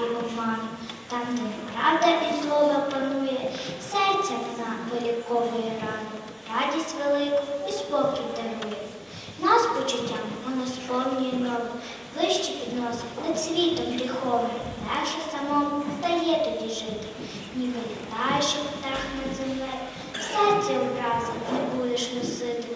і обману. Там, де неправда і злоба панує, серця вона виліковує рану, радість велику і спокій дарує. Нас почуттям воно сповнює нову, вище підносить над світом гріховим. Легше самому вдає тоді жити, ніби літаєш птах над землею. В серці образи не будеш носити,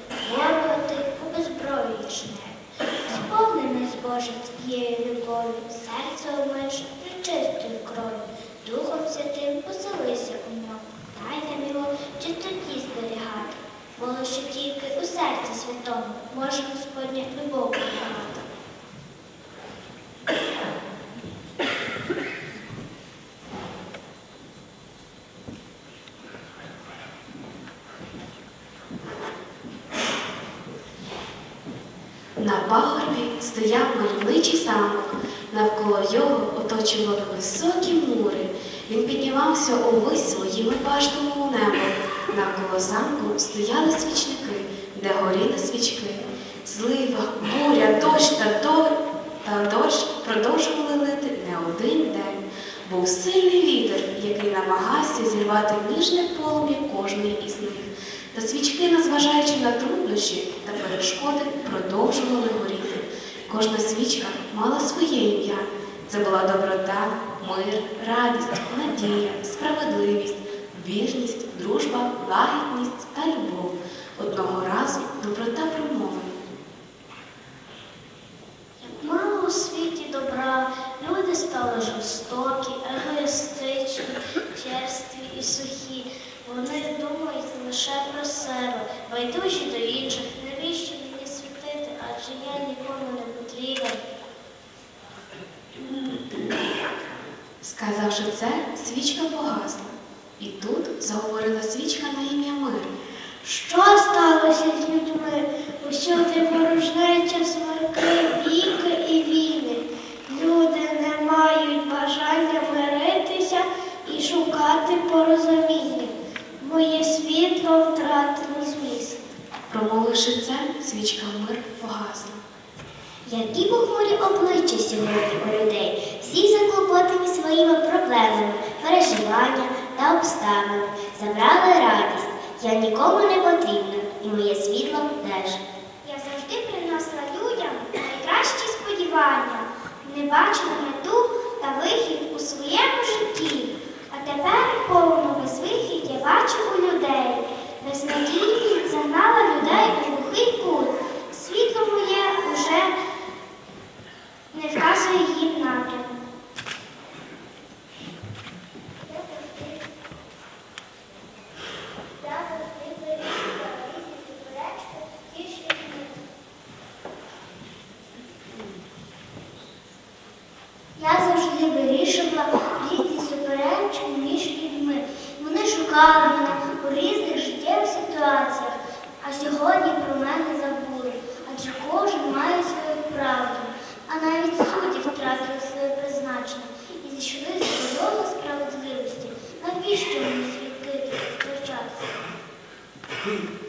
ти обезброюєш нею. Сповнений Божим цією любов'ю, серце омиш причистою кров'ю, Духом Святим поселися у ньому, дай нам його чистоті зберігати, бо лише тільки у серці святому може Господня любов приймати. На пагорбі стояв мальовничий замок. Навколо його оточували високі мури. Він піднімався увесь своїми баштами у небо. Навколо замку стояли свічники, де горіли свічки. Злива, буря, дощ та, до... та дощ продовжували лити не один день. Був сильний вітер, який намагався зірвати ніжне полум'я кожної із них. Та свічки, незважаючи на труднощі та перешкоди, продовжували горіти. Кожна свічка мала своє ім'я. Це була доброта, мир, радість, надія, справедливість, вірність, дружба, лагідність та любов. Одного разу доброта промовила. Як мало у світі добра, люди стали жорстокі, егоїстичні, черстві і сухі. Вони думають лише про себе, байдужі до інших. Навіщо мені світити, адже я нікому не потрібен. Сказавши це, свічка погасла. І тут заговорила свічка на ім'я Мир. Що сталося з людьми? Усюди ворожнеча, смерки, віки і війни. Люди не мають бажання миритися і шукати порозуміння. Моє світло втратило зміст. Промовивши це, свічка Мир погасла. Які похмурі обличчя сьогодні у людей, всі заклопотані своїми проблемами, переживанням та обставинами, забрали радість. Я нікому не потрібна, і моє світло теж. Я завжди приносила людям найкращі сподівання, не бачила мету та вихід у своєму житті. А тепер повну безвихідь я бачу у людей. Безнадійність загнала людей у глухий кут. He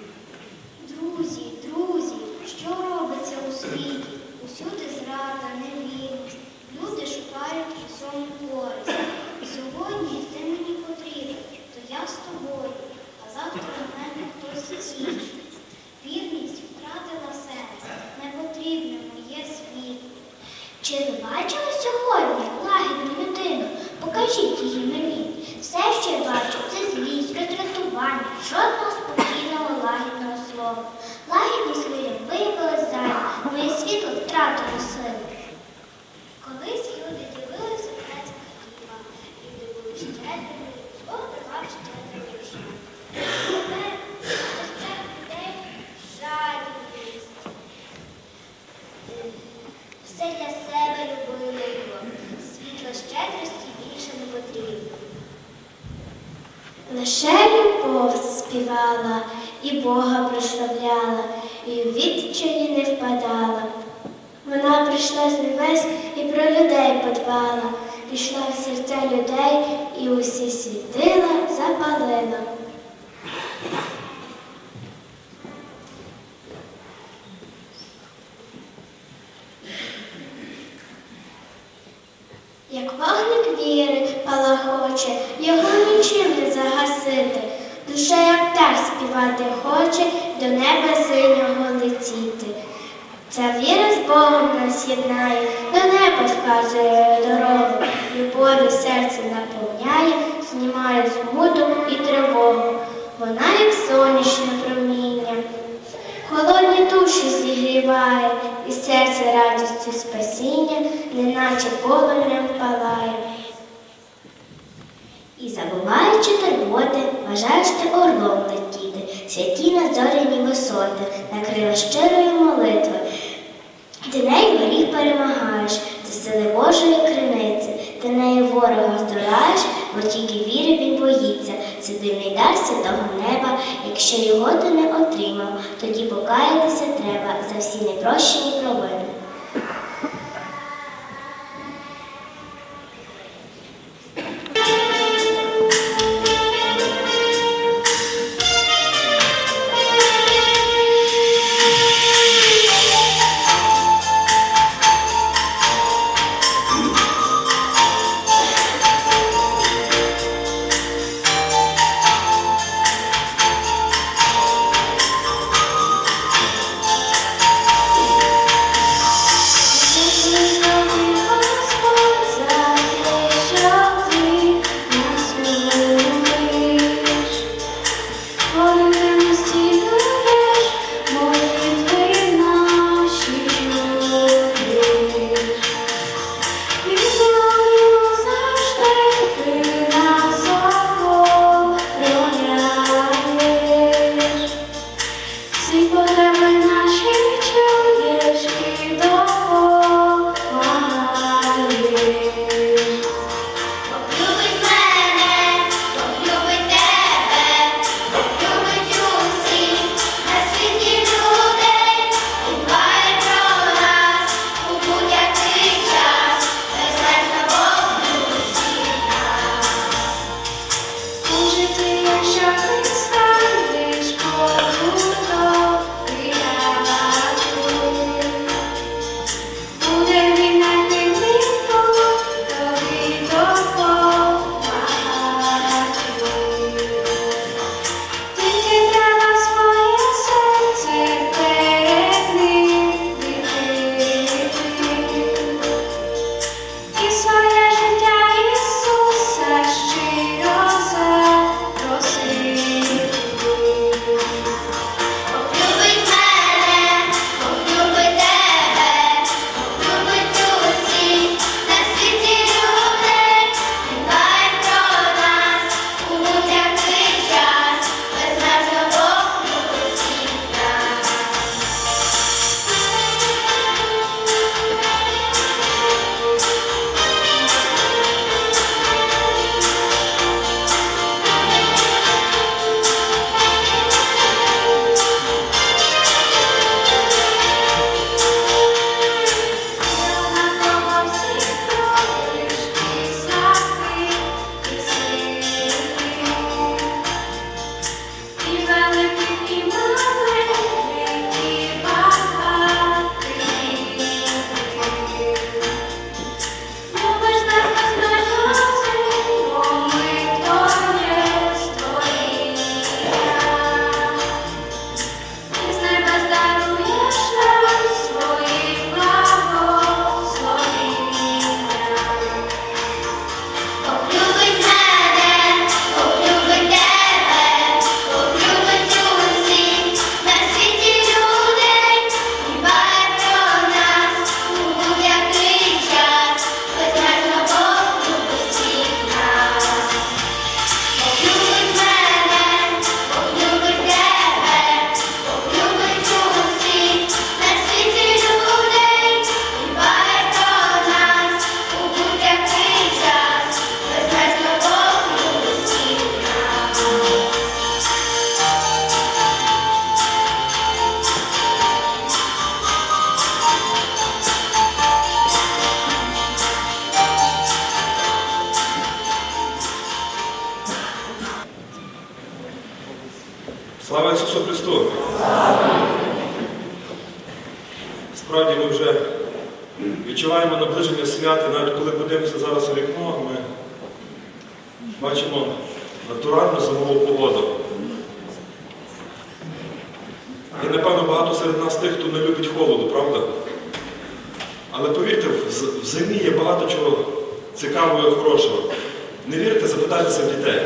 Все для себе любили його. Світло щедрості більше не потрібно. Лише любов співала, і Бога прославляла, і у відчаї не впадала. Вона прийшла з небес і про людей подбала, пішла в серця людей і усі світила запалила. сонячне проміння, холодні душі зігріває, і серце радістю спасіння, неначе полум'ям палає. І забуваючи турботи, бажаєш ти орлом летіти, святі на зоряні висоти, накрила щирої молитви. Ти нею горіх перемагаєш, ти сили Божої криниці, ти нею ворога здораєш, бо тільки віри він боїться сюди не йдався того неба, якщо його ти не отримав, тоді покаятися треба за всі непрощені провини. Слава Ісусу Христу! Справді ми вже відчуваємо наближення свята, навіть коли подивимося зараз у вікно, ми бачимо натуральну зимову погоду. І, напевно, багато серед нас тих, хто не любить холоду, правда? Але повірте, в зимі є багато чого цікавого і хорошого. Не вірите, запитайтеся в дітей.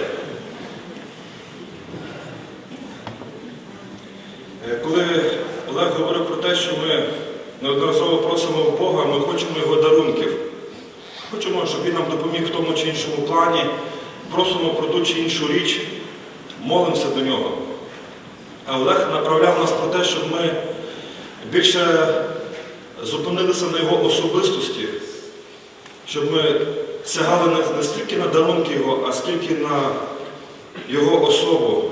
Неодноразово просимо Бога, ми хочемо його дарунків. Хочемо, щоб він нам допоміг в тому чи іншому плані, просимо про ту чи іншу річ, молимося до нього. А Олег направляв нас про те, щоб ми більше зупинилися на його особистості, щоб ми сягали не, стільки на дарунки його, а скільки на його особу.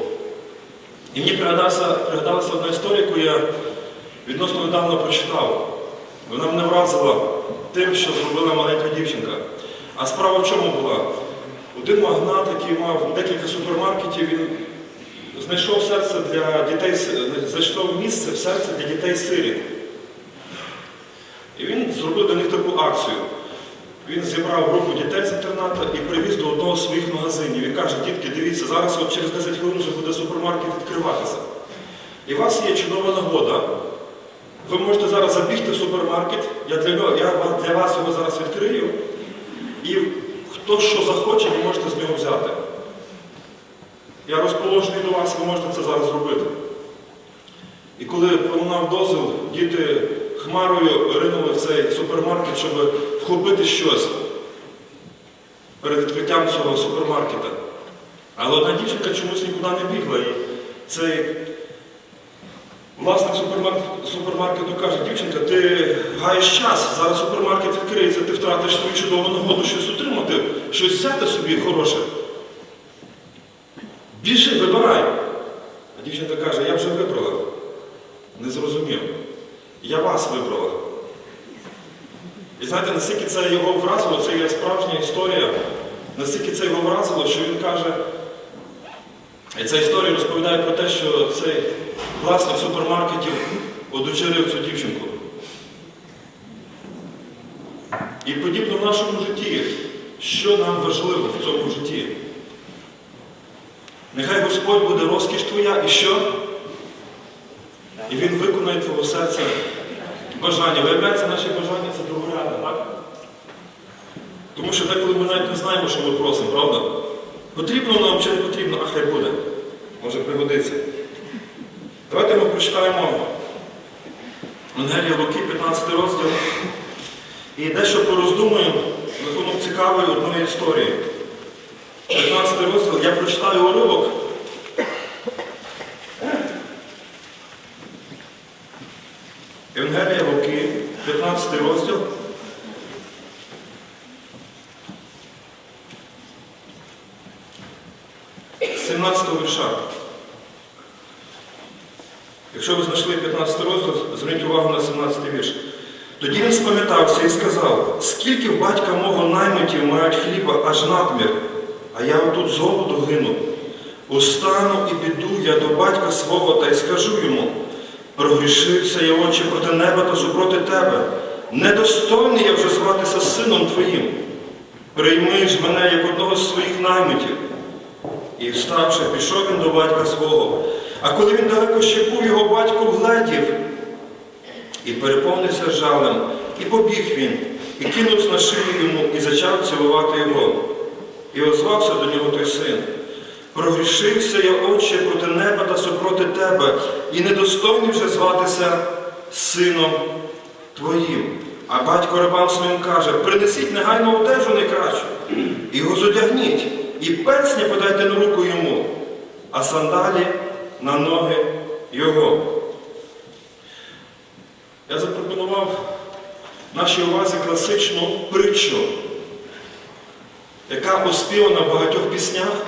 І мені пригадалася одна історія, яку я відносно недавно прочитав. Вона мене вразила тим, що зробила маленька дівчинка. А справа в чому була? Один магнат, який мав декілька супермаркетів, він знайшов серце для дітей, знайшов місце в серце для дітей сиріт. І він зробив для них таку акцію. Він зібрав групу дітей з інтернату і привіз до одного з своїх магазинів. І каже, дітки, дивіться, зараз от через 10 хвилин вже буде супермаркет відкриватися. І у вас є чудова нагода. Ви можете зараз забігти в супермаркет, я для, я для вас його зараз відкрию. І хто що захоче, ви можете з нього взяти. Я розположений до вас, ви можете це зараз зробити. І коли пролунав дозвіл, діти хмарою ринули в цей супермаркет, щоб вхопити щось перед відкриттям цього супермаркета. Але одна дівчинка чомусь нікуди не бігла. І цей власник супермаркету, каже, дівчинка, ти гаєш час, зараз супермаркет відкриється, ти втратиш свою чудову нагоду щось отримати, щось взяти собі хороше. Біжи, вибирай. А дівчинка каже, я вже вибрала. Не зрозумів. Я вас вибрала. І знаєте, наскільки це його вразило, це є справжня історія, наскільки це його вразило, що він каже, і ця історія розповідає про те, що цей власник супермаркетів одочерив цю дівчинку. І подібно в нашому житті, що нам важливо в цьому житті? Нехай Господь буде розкіш твоя і що? І Він виконає твого серця бажання. Виявляється, наші бажання це другорядне, так? Тому що деколи ми навіть не знаємо, що ми просимо, правда? Потрібно нам чи не потрібно, а хай буде. Може пригодиться. Давайте ми прочитаємо Евангелія Луки, 15 розділ. І дещо пороздумуємо рахунок цікавої одної історії. 15 розділ, я прочитаю уривок. Евангелія Луки, 15 розділ. З 17 вірша. Якщо ви знайшли 15 розділ, зверніть увагу на 17 вірш. Тоді він спам'ятався і сказав, скільки в батька мого наймитів мають хліба аж надмір, а я отут з голоду гину. Устану і піду я до батька свого та й скажу йому, прогрішився я очі проти неба та супроти тебе. Недостойний я вже зватися сином твоїм. Прийми ж мене як одного з своїх наймитів. І вставши, пішов він до батька свого. А коли він далеко ще був, його батько вгледів і переповнився жалем, і побіг він, і кинувся на шию йому, і зачав цілувати його. І озвався до нього той син. Прогрішився я, отче, проти неба та супроти тебе, і недостойний вже зватися сином твоїм. А батько рабам своїм каже, принесіть негайно одежу найкращу, його зодягніть, і персня подайте на руку йому, а сандалі на ноги його. Я запропонував нашій увазі класичну притчу, яка оспівана в багатьох піснях,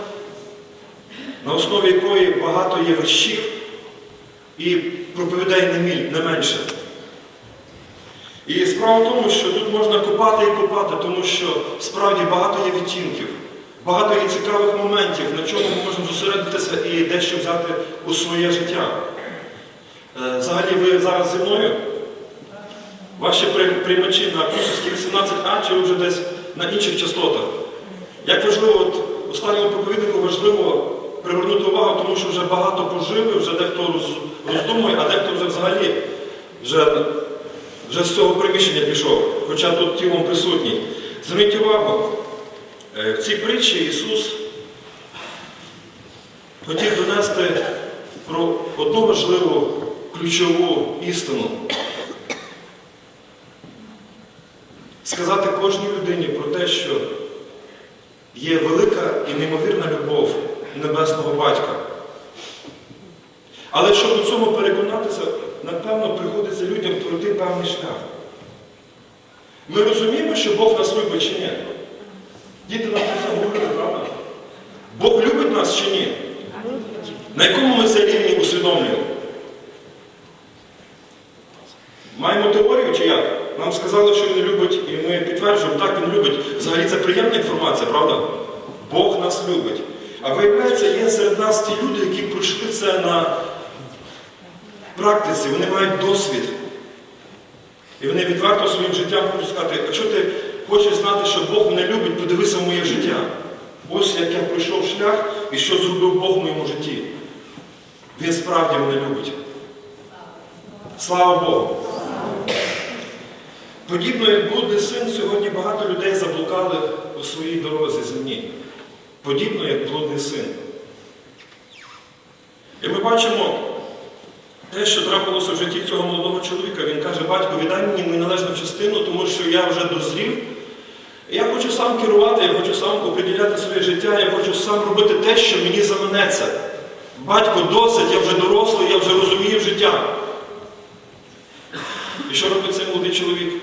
на основі якої багато є віршів і проповідей не менше. І справа в тому, що тут можна копати і копати, тому що справді багато є відтінків, багато є цікавих моментів, на чому ми можемо зосередитися і дещо взяти у своє життя. Е, Взагалі ви зараз зі мною? Ваші приймачі на Кусівській 18А чи вже десь на інших частотах? Як важливо, от останньому проповіднику важливо привернути увагу, тому що вже багато пожили, вже дехто роздумує, а дехто вже взагалі вже, вже з цього приміщення пішов, хоча тут тілом присутній. Зверніть увагу, в цій притчі Ісус хотів донести про одну важливу ключову істину. Сказати кожній людині про те, що є велика і неймовірна любов Небесного Батька. Але щоб у цьому переконатися, напевно, приходиться людям пройти певний шлях. Ми розуміємо, що Бог нас любить чи ні? Діти нам про це говорили, правда? Бог любить нас чи ні? На якому ми це рівні усвідомлюємо? Маємо теорію чи як? Нам сказали, що він любить, і ми підтверджуємо, так він любить. Взагалі це приємна інформація, правда? Бог нас любить. А виявляється, є серед нас ті люди, які пройшли це на практиці, вони мають досвід. І вони відверто своїм життям хочуть сказати, якщо ти хочеш знати, що Бог мене любить, подивися в моє життя. Ось як я пройшов шлях і що зробив Бог в моєму житті. Він справді мене любить. Слава Богу! Подібно як блудний син, сьогодні багато людей заблукали у своїй дорозі земні. Подібно як блудний син. І ми бачимо те, що трапилося в житті цього молодого чоловіка. Він каже, батько, віддай мені мою належну частину, тому що я вже дозрів. Я хочу сам керувати, я хочу сам оприділяти своє життя, я хочу сам робити те, що мені заманеться. Батько, досить, я вже дорослий, я вже розумію життя. І що робить цей молодий чоловік?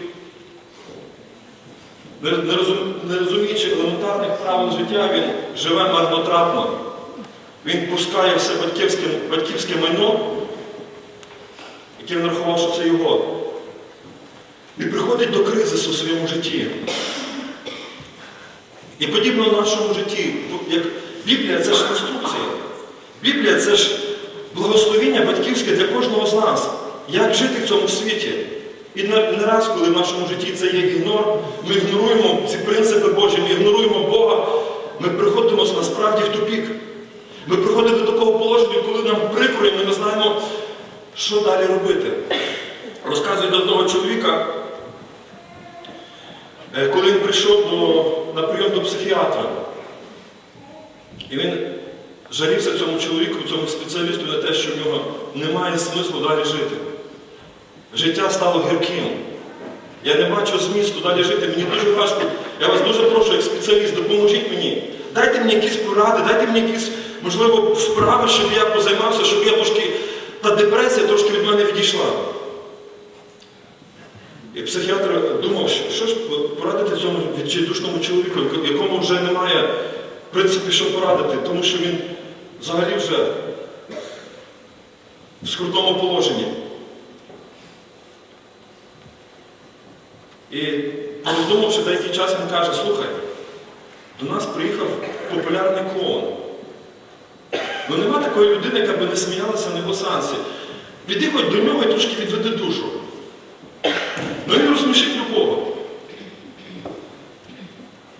Не, не, розум- не розуміючи елементарних правил життя, він живе марнотратно. Він пускає все батьківське, батьківське майно, яке він рахував, що це його. І приходить до кризису в своєму житті. І подібно в нашому житті, як Біблія це ж інструкція. Біблія це ж благословіння батьківське для кожного з нас. Як жити в цьому світі? І не, раз, коли в нашому житті це є ігнор, ми ігноруємо ці принципи Божі, ми ігноруємо Бога, ми приходимо насправді в тупік. Ми приходимо до такого положення, коли нам прикро, і ми не знаємо, що далі робити. Розказують одного чоловіка, е, коли він прийшов до, на прийом до психіатра. І він жалівся цьому чоловіку, цьому спеціалісту на те, що в нього немає смислу далі жити. Життя стало гірким. Я не бачу змісту далі жити. Мені дуже важко. Я вас дуже прошу, як спеціаліст, допоможіть мені. Дайте мені якісь поради, дайте мені якісь, можливо, вправи, щоб я позаймався, щоб я трошки, та депресія трошки від мене відійшла. І психіатр думав, що, ж порадити цьому відчайдушному чоловіку, якому вже немає, в принципі, що порадити, тому що він взагалі вже в скрутному положенні. І роздумавши деякий час, він каже, слухай, до нас приїхав популярний клоун. Ну нема такої людини, яка би не сміялася на його сеансі. Піди хоч до нього і трошки відведи душу. Ну він розсмішить любого.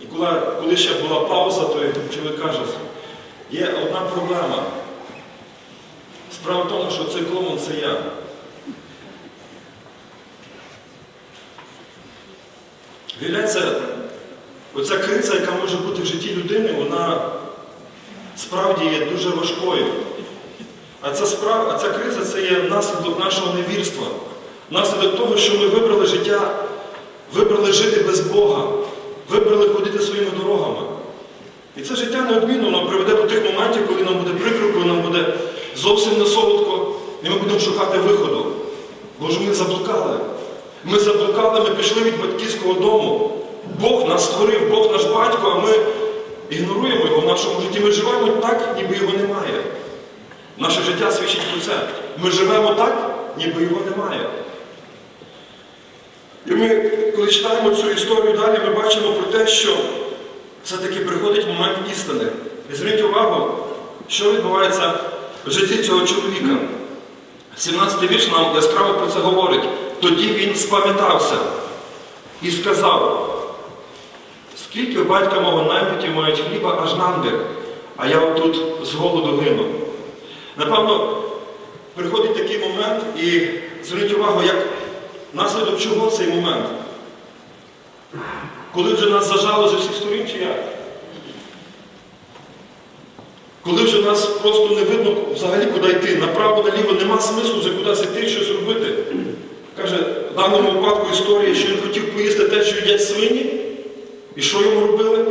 І коли, коли ще була пауза, то чоловік каже, є одна проблема. Справа в тому, що цей клоун це я. Виявляється, оця криза, яка може бути в житті людини, вона справді є дуже важкою. А ця, справа, а ця криза це є наслідок нашого невірства, наслідок того, що ми вибрали життя, вибрали жити без Бога, вибрали ходити своїми дорогами. І це життя неодмінно воно приведе до тих моментів, коли нам буде прикро, коли нам буде зовсім не солодко, і ми будемо шукати виходу. Бо ж ми заблукали. Ми заблукали, ми пішли від батьківського дому. Бог нас створив, Бог наш батько, а ми ігноруємо його в нашому житті. Ми живемо так, ніби його немає. Наше життя свідчить про це. Ми живемо так, ніби його немає. І ми, коли читаємо цю історію далі, ми бачимо про те, що все-таки приходить момент істини. І зверніть увагу, що відбувається в житті цього чоловіка. 17-й вірш нам яскраво про це говорить. Тоді він спам'ятався і сказав, скільки батька мого наймитів мають хліба аж намбір, а я отут з голоду гину. Напевно, приходить такий момент і зверніть увагу, як наслідок чого цей момент. Коли вже нас зажало з усіх сторін чи як? Коли вже нас просто не видно взагалі куди йти, направо, наліво, нема смислу вже кудись йти, щось робити. Каже, в даному випадку історія, що він хотів поїсти те, що їдять свині. І що йому робили?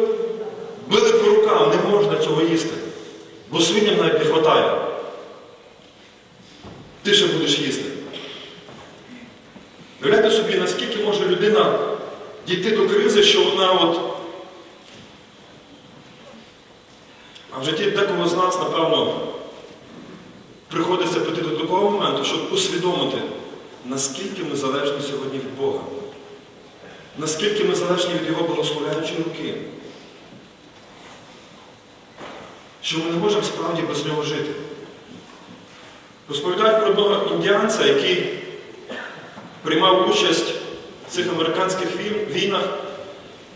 Били по рукам, не можна цього їсти. Бо свиням навіть не вистачає. Ти ще будеш їсти. Уявляйте собі, наскільки може людина дійти до от. А в житті декого з нас, напевно, приходиться прийти до такого моменту, щоб усвідомити, наскільки ми залежні сьогодні від Бога. Наскільки ми залежні від Його благословляючої руки. Що ми не можемо справді без нього жити. Розповідають про одного індіанця, який приймав участь в цих американських війнах,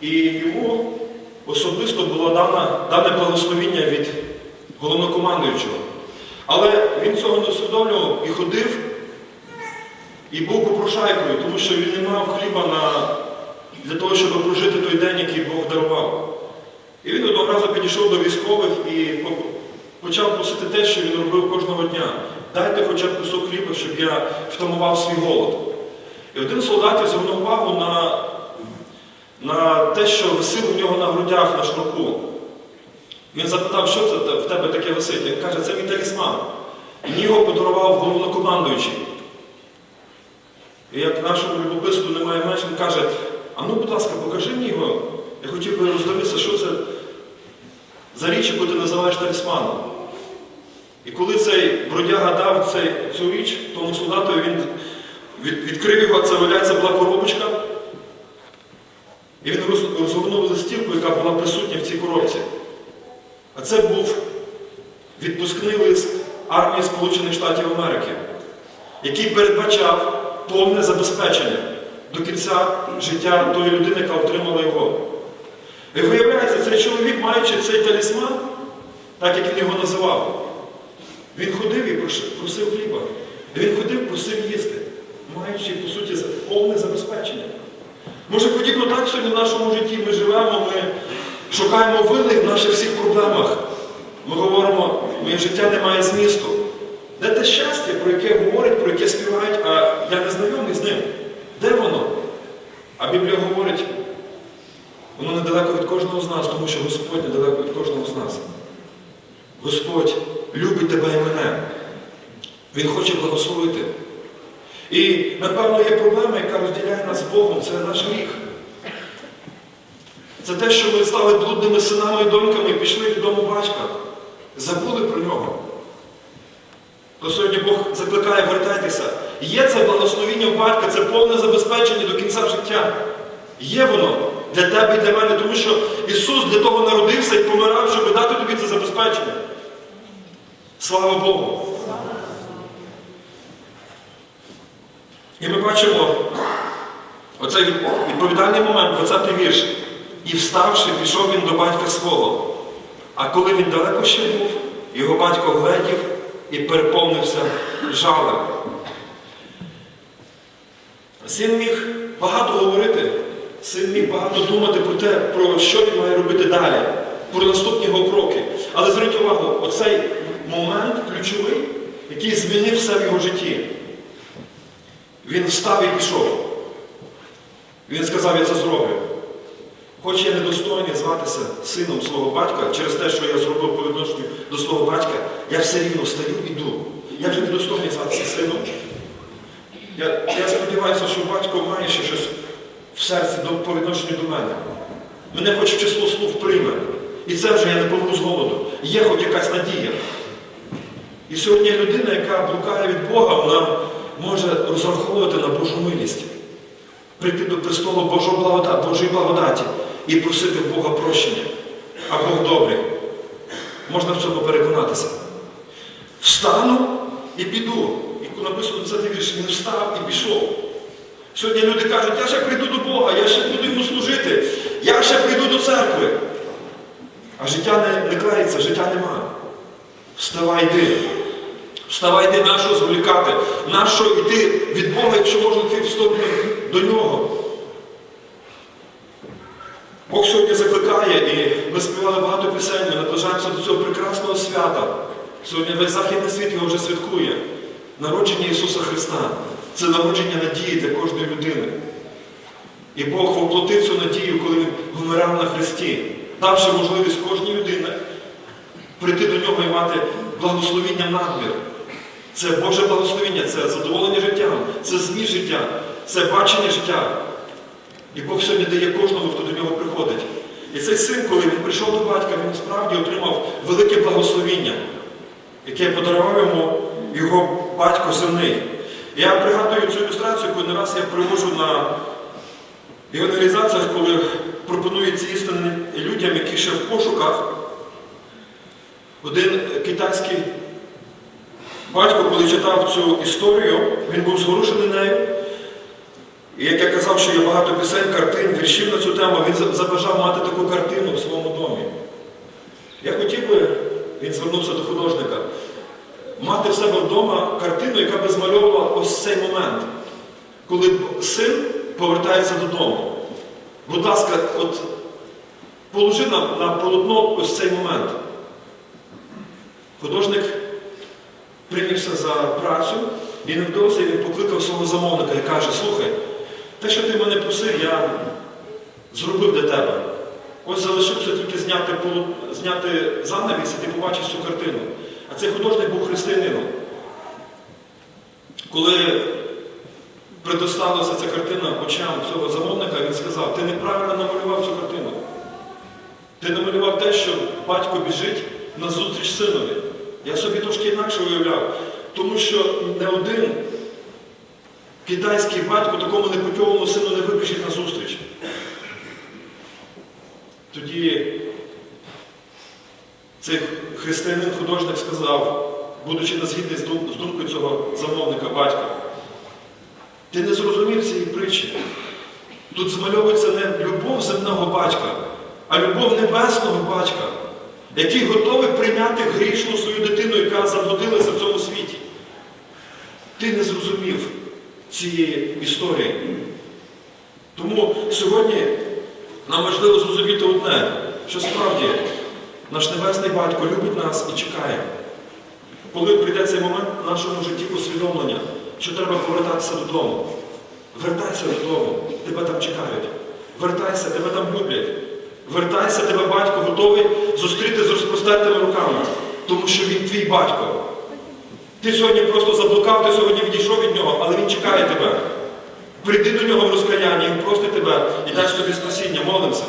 і йому особисто було дано, дане благословіння від головнокомандуючого. Але він цього не усвідомлював і ходив, і був попрошайкою, тому що він не мав хліба на, для того, щоб прожити той день, який Бог дарував. І він одного разу підійшов до військових і почав просити те, що він робив кожного дня. Дайте хоча б кусок хліба, щоб я втамував свій голод. І один з солдатів звернув увагу на, на те, що висить у нього на грудях на шнурку. Він запитав, що це в тебе таке висить. Він каже, це мій талісман. І мені його подарував головнокомандуючий. І як нашому любопитству немає менш, він каже, а ну, будь ласка, покажи мені його. Я хотів би роздивитися, що це за річ, яку ти називаєш талісманом. І коли цей бродяга дав цей, цю річ, тому солдатові він від, відкрив його, це валяється була коробочка. І він роз- розгорнув листівку, яка була присутня в цій коробці. А це був відпускний лист армії Сполучених Штатів Америки, який передбачав повне забезпечення до кінця життя тої людини, яка отримала його. І виявляється, цей чоловік, маючи цей талісман, так як він його називав, він ходив і просив хліба. Він ходив, просив їсти, маючи, по суті, повне забезпечення. Може, подібно так сьогодні в нашому житті ми живемо, ми шукаємо вини в наших всіх проблемах. Ми говоримо, моє життя не має змісту. Де те щастя, про яке говорять, про яке співають, а я не знайомий з ним? Де воно? А Біблія говорить, воно недалеко від кожного з нас, тому що Господь недалеко від кожного з нас. Господь любить тебе і мене. Він хоче благословити. І, напевно, є проблема, яка розділяє нас з Богом, це наш гріх. Це те, що ми стали блудними синами і доньками і пішли від дому батька. Забули про нього. То сьогодні Бог закликає, вертайтеся. Є це благословіння у батька, це повне забезпечення до кінця життя. Є воно для тебе і для мене, тому що Ісус для того народився і помирав, щоб дати тобі це забезпечення. Слава Богу! І ми бачимо оцей відповідальний момент, 20-й вірш. І вставши, пішов він до батька свого. А коли він далеко ще був, його батько гледів і переповнився жалем. Син міг багато говорити, син міг багато думати про те, про що він має робити далі, про наступні його кроки. Але зверніть увагу, оцей момент ключовий, який змінив все в його житті. Він встав і пішов. Він сказав, я це зроблю. Хоч я недостойний зватися сином свого батька, через те, що я зробив по відношенню до свого батька, я все рівно стаю і йду. Я вже недостойний зватися сином. Я, я сподіваюся, що батько має ще щось в серці до, по відношенню до мене. Мене хоч число слуг прийме. І це вже я не помру з голоду. Є хоч якась надія. І сьогодні людина, яка блукає від Бога, вона може розраховувати на Божу милість, прийти до престолу Божого благода- Божої благодаті і просити Бога прощення. А Бог добрий. Можна в цьому переконатися. Встану і піду. І написано це вірш, він встав і пішов. Сьогодні люди кажуть, я ще прийду до Бога, я ще буду йому служити, я ще прийду до церкви. А життя не, не клеїться, життя нема. Вставай йди. Вставай йди, нащо зволікати, нащо йти від Бога, якщо можна йти в сторону до нього. Бог сьогодні закликає, і ми співали багато пісень, ми наближаємося до цього прекрасного свята. Сьогодні весь західний світ його вже святкує. Народження Ісуса Христа. Це народження надії для кожної людини. І Бог воплотив цю надію, коли Він вмирав на Христі, давши можливість кожній людині прийти до нього і мати благословіння надмір. Це Боже благословіння, це задоволення життям, це зміст життя, це бачення життя. І Бог сьогодні дає кожному, хто до нього приходить. І цей син, коли він прийшов до батька, він справді отримав велике благословіння, яке подарував йому його батько земний. Я пригадую цю ілюстрацію, коли не раз я привожу на евангелізаціях, коли пропоную ці істини людям, які ще в пошуках. Один китайський батько, коли читав цю історію, він був зворушений нею. І як я казав, що є багато пісень, картин, віршів на цю тему, він забажав мати таку картину в своєму домі. Я хотів би, він звернувся до художника, мати в себе вдома картину, яка би змальовувала ось цей момент, коли син повертається додому. Будь ласка, от положи на, на полотно ось цей момент. Художник прийнявся за працю і невдовзі він покликав свого замовника і каже, слухай, те, що ти мене просив, я зробив для тебе. Ось залишився тільки зняти, зняти занавіс, і ти побачиш цю картину. А цей художник був християнином. Коли предоставилася ця картина очам цього замовника, він сказав, ти неправильно намалював цю картину. Ти намалював те, що батько біжить на зустріч синові. Я собі трошки інакше уявляв, тому що не один китайський батько такому непутьовому сину не вибіжить на зустріч. Тоді цей християнин художник сказав, будучи не згідний з думкою цього замовника батька, ти не зрозумів цієї притчі. Тут змальовується не любов земного батька, а любов небесного батька, який готовий прийняти грішну свою дитину, яка заблудилася в цьому світі. Ти не зрозумів цієї історії. Тому сьогодні нам важливо зрозуміти одне, що справді наш Небесний Батько любить нас і чекає. Коли прийде цей момент в нашому житті усвідомлення, що треба повертатися додому. Вертайся додому, тебе там чекають. Вертайся, тебе там люблять. Вертайся, тебе батько готовий зустріти з розпростертими руками, тому що він твій батько. Ти сьогодні просто заблукав, ти сьогодні відійшов від нього, але він чекає тебе. Прийди до нього в розкаянні, він просить тебе і дасть тобі спасіння, молимося.